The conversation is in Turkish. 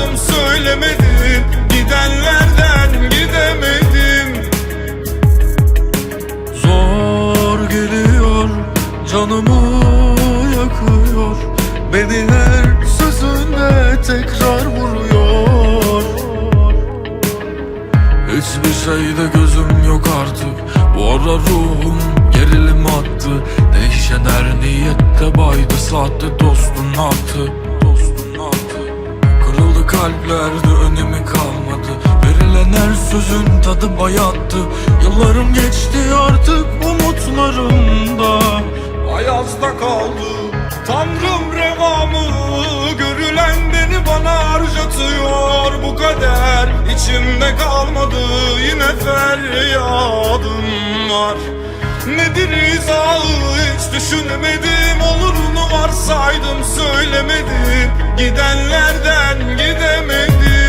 varsaydım söylemedim Gidenlerden gidemedim. Zor geliyor canımı yakıyor. Beni her sözünde tekrar vuruyor. Hiçbir şeyde gözüm yok artık. Bu ara ruhum gerilim attı. Değişen her niyette baydı. Sahte Dostun attı Kalplerde önemi kalmadı. Verilen her sözün tadı bayattı. Yıllarım geçti artık umutlarımda. Ayazda kaldı Tanrım revamı. Görülen beni bana harcatıyor. Bu kader İçimde kalmadı. Yine feryadım var. Nedir izahı hiç düşünemedim Olurunu varsaydım söylemedim Gidenlerden gidemedim